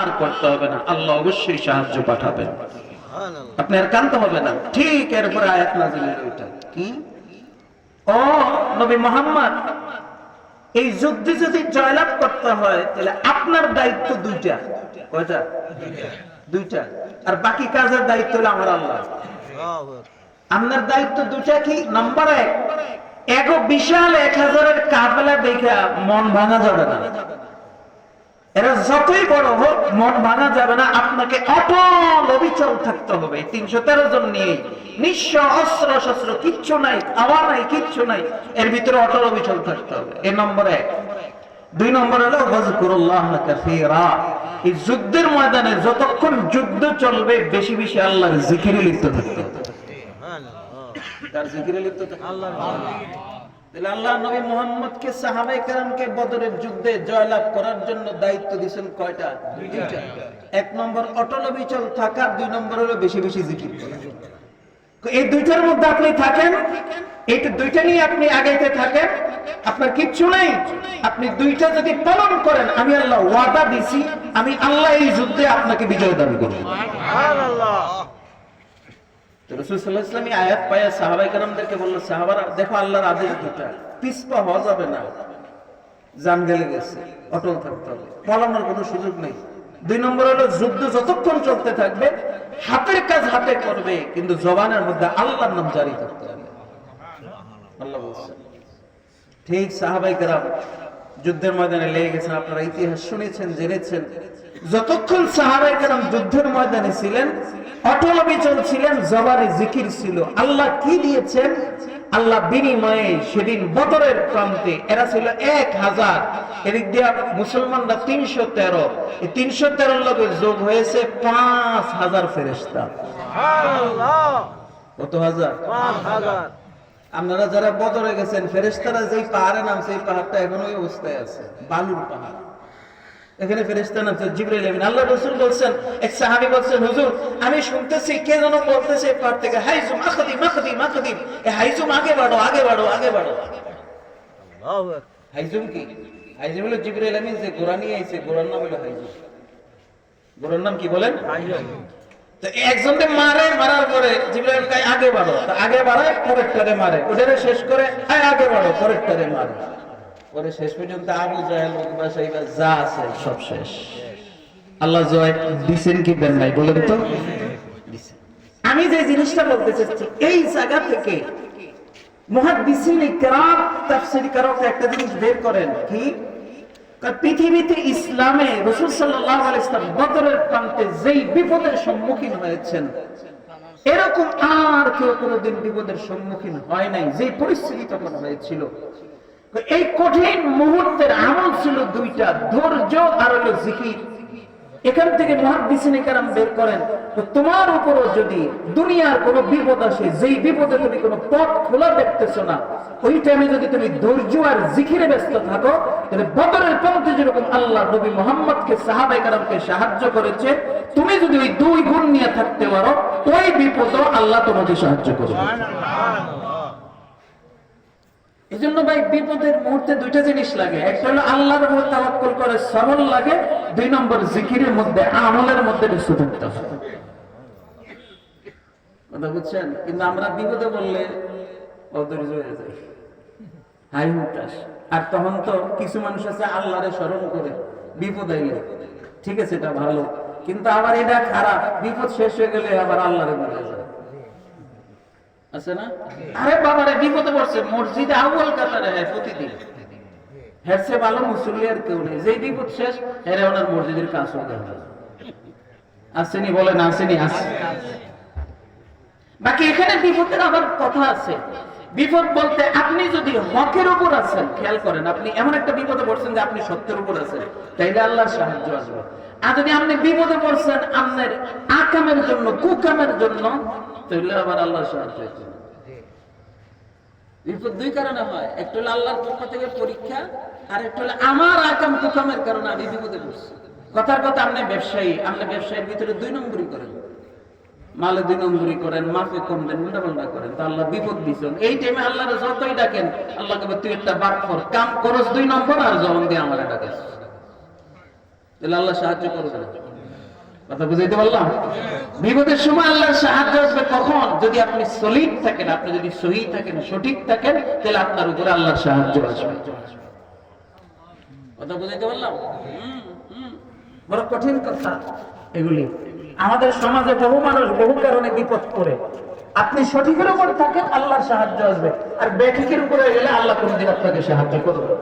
আর করতে হবে না। আল্লাহ অবশ্যই সাহায্য পাঠাবেন। আপনি আর কানতে হবে না। ঠিক এরপরে আয়াত নাজিল হলো ওইটা কি? ও নবী মোহাম্মদ, এই যুদ্ধে যদি জয়লাভ করতে হয়, তাহলে আপনার দায়িত্ব দুইটা। কয়টা? দুইটা। আর বাকি কাজের দায়িত্ব হলো আমার আল্লাহ। আপনার দায়িত্ব দুটা কি? নাম্বার এক এক বিশাল এক হাজারের কাফেলা দেখে মন ভাঙা যাবে না। এরা যতই বড় হোক মন ভাঙা যাবে না আপনাকে অটল অবিচল থাকতে হবে। তিনশো তেরো জন নিয়ে নিঃস্ব অস্ত্র শস্ত্র কিচ্ছু নাই খাওয়া নাই কিচ্ছু নাই। এর ভিতরে অটল অবিচল থাকতে হবে। এ নম্বর এক। দুই নম্বর হলো ওয়াজকুরুল্লাহ কাসীরা। এই যুদ্ধের ময়দানে যতক্ষণ যুদ্ধ চলবে বেশি বেশি আল্লাহর জিকিরে লিপ্ত থাকতে হবে। তার জিকিরে লিপ্ত থাকতে হবে। তাহলে আল্লাহ নবী মোহাম্মদকে সাহাবাই কেরামকে বদরের যুদ্ধে জয়লাভ করার জন্য দায়িত্ব দিয়েছেন কয়টা? দুইটা। এক নম্বর অটল বিচল থাকার দুই নম্বর হলো বেশি বেশি জিকির করা। এই দুইটার মধ্যে আপনি থাকেন এই দুইটা নিয়ে আপনি আগাইতে থাকেন আপনার কিচ্ছু নাই। আপনি দুইটা যদি পালন করেন আমি আল্লাহ ওয়াদা দিছি আমি আল্লাহ এই যুদ্ধে আপনাকে বিজয় দান করব। আয়াত পায়া কেরামদেরকে বলল, সাহাবারা, দেখো আল্লাহর আদেশ দুটা হওয়া যাবে না। জান গেলে গেছে, অটল থাকতে হবে। পলানোর কোনো সুযোগ নেই। দুই নম্বর হলো, যুদ্ধ যতক্ষণ চলতে থাকবে, হাতের কাজ হাতে করবে, কিন্তু জবানের মধ্যে আল্লাহর নাম জারি থাকতে হবে। আল্লাহ ঠিক সাহাবাই কেরাম যুদ্ধের ময়দানে লেগে গেছেন। আপনারা ইতিহাস শুনেছেন জেনেছেন। যতক্ষণ সাহাবাই কেরাম যুদ্ধের ময়দানে ছিলেন অটল বিচল ছিলেন জবানে জিকির ছিল। আল্লাহ কি দিয়েছেন? আল্লাহ বিনিময়ে সেদিন বদরের প্রান্তে এরা ছিল এক হাজার। এদিক দিয়ে মুসলমানরা তিনশো তেরো। এই তিনশো তেরো লোকের যোগ হয়েছে পাঁচ হাজার ফেরেস্তা কত হাজার। আপনারা যারা বদরে গেছেন ফেরেস্তারা যেই পাহাড়ে নামছে এই পাহাড়টা এখন ওই অবস্থায় আছে বালুর পাহাড়। এখানে ফেরেস্তা নামছে জিবরাইল আমিন। আল্লাহ রাসূল বলছেন এক সাহাবী বলছেন হুজুর আমি শুনতেছি কে যেন বলতেছে পাহাড় থেকে হাইজুম আখদিম আখদিম আখদিম এ হাইজুম আগে বাড়ো আগে বাড়ো আগে বাড়ো। হাইজুম কি? হাইজুম হলো জিবরাইল আমিন যে নিয়ে আইছে ঘোড়ার নাম হলো হাইজুম ঘোড়ার নাম কি বলেন? একজনকে মারে, মারার পরে কয়, আগে বাড়ো। আগে বাড়ায়, পরেরটারে মারে। ওটারে শেষ করে আয় আগে বাড়ো। পরেরটারে মারে। পরে শেষ পর্যন্ত আবু জাহেল সাইবা যা আছে সব শেষ। আল্লাহ জয় দিছেন কি দেন নাই, বলেন তো। আমি যে জিনিসটা বলতে চাচ্ছি, এই জায়গা থেকে মুহাদ্দিসিন ইকরাম তাফসীর কারক একটা জিনিস বের করেন। কি? পৃথিবীতে ইসলামে রসুল সাল্লাহ ইসলাম বদরের প্রান্তে যেই বিপদের সম্মুখীন হয়েছেন, এরকম আর কেউ কোনোদিন বিপদের সম্মুখীন হয় নাই যে পরিস্থিতি তখন হয়েছিল। এই কঠিন মুহূর্তের আমল ছিল দুইটা, ধৈর্য আর হলো জিকির। এখান থেকে মহাদিসিনে কারাম বের করেন। তোমার উপরও যদি দুনিয়ার কোনো বিপদ আসে, যেই বিপদে তুমি কোনো পথ খোলা দেখতেছো না, ওই টাইমে যদি তুমি ধৈর্য আর জিখিরে ব্যস্ত থাকো, তাহলে বদরের পথে যেরকম আল্লাহ নবী মোহাম্মদকে সাহাবাই কারামকে সাহায্য করেছে, তুমি যদি ওই দুই গুণ নিয়ে থাকতে পারো, ওই বিপদও আল্লাহ তোমাকে সাহায্য করবে। এই জন্য ভাই, বিপদের মুহূর্তে দুইটা জিনিস লাগে। একটা হলো আল্লাহর উপর তাওয়াক্কুল করে সরল লাগে, দুই নম্বর জিকিরের মধ্যে, আমলের মধ্যে কথা বুঝছেন? কিন্তু আমরা বিপদে বললে অধৈর্য হয়ে হাই হুতাস আর তখন তো কিছু মানুষ আছে আল্লাহরে স্মরণ করে, বিপদ আইলে। ঠিক আছে, এটা ভালো। কিন্তু আবার এটা খারাপ। বিপদ শেষ হয়ে গেলে আবার আল্লাহরে বলে যায় আছে না? আরে বিপদে পড়ছে। মসজিদে আউয়াল কাতারে হয় প্রতিদিন। ভালো মুসল্লি আর কেউ নেই। যেই বিপদ শেষ ওনার মসজিদের কাজ আসেনি বলেন আসেনি আসে বাকি এখানে বিপদের আবার কথা আছে। বিপদ বলতে আপনি যদি হকের উপর আছেন, খেয়াল করেন, আপনি এমন একটা বিপদে পড়ছেন যে আপনি সত্যের উপর আছেন। তাইলে আল্লাহর সাহায্য আসবে। আর যদি আপনি বিপদে পড়ছেন, আপনার আকামের জন্য, কুকামের জন্য তাহলে আবার আল্লাহর সাহায্য বিপদ দুই কারণে হয়। একটা হলো আল্লাহর পক্ষ থেকে পরীক্ষা আর একটা হলো আমার আকাম কুকামের কারণে আমি বিপদে পড়ছি। কথার কথা আপনি ব্যবসায়ী আপনি ব্যবসায়ীর ভিতরে দুই নম্বরই করেন। মালে দুই নম্বরই করেন মাফে কম দেন করেন। তো আল্লাহ বিপদ দিচ্ছেন এই টাইমে আল্লাহর যতই ডাকেন আল্লাহ কবে তুই একটা বাদ কর। কাম করস দুই নম্বর আর জবান দিয়ে আমার ডাকাস। তাহলে আল্লাহ সাহায্য করবে না কথা বুঝাইতে পারলাম? বিপদের সময় আল্লাহর সাহায্য আসবে কখন? যদি আপনি সলিড থাকেন, আপনি যদি সহি থাকেন, সঠিক থাকেন, তাহলে আপনার উপরে আল্লাহর সাহায্য আসবে। কথা বুঝাইতে পারলাম। বড় কঠিন কথা এগুলি। আমাদের সমাজে বহু মানুষ বহু কারণে বিপদ আপনি সঠিকের উপর থাকেন, আল্লাহর সাহায্য আসবে। আর বেঠিকের উপরে গেলে আল্লাহ কোনদিন আপনাকে সাহায্য করবে।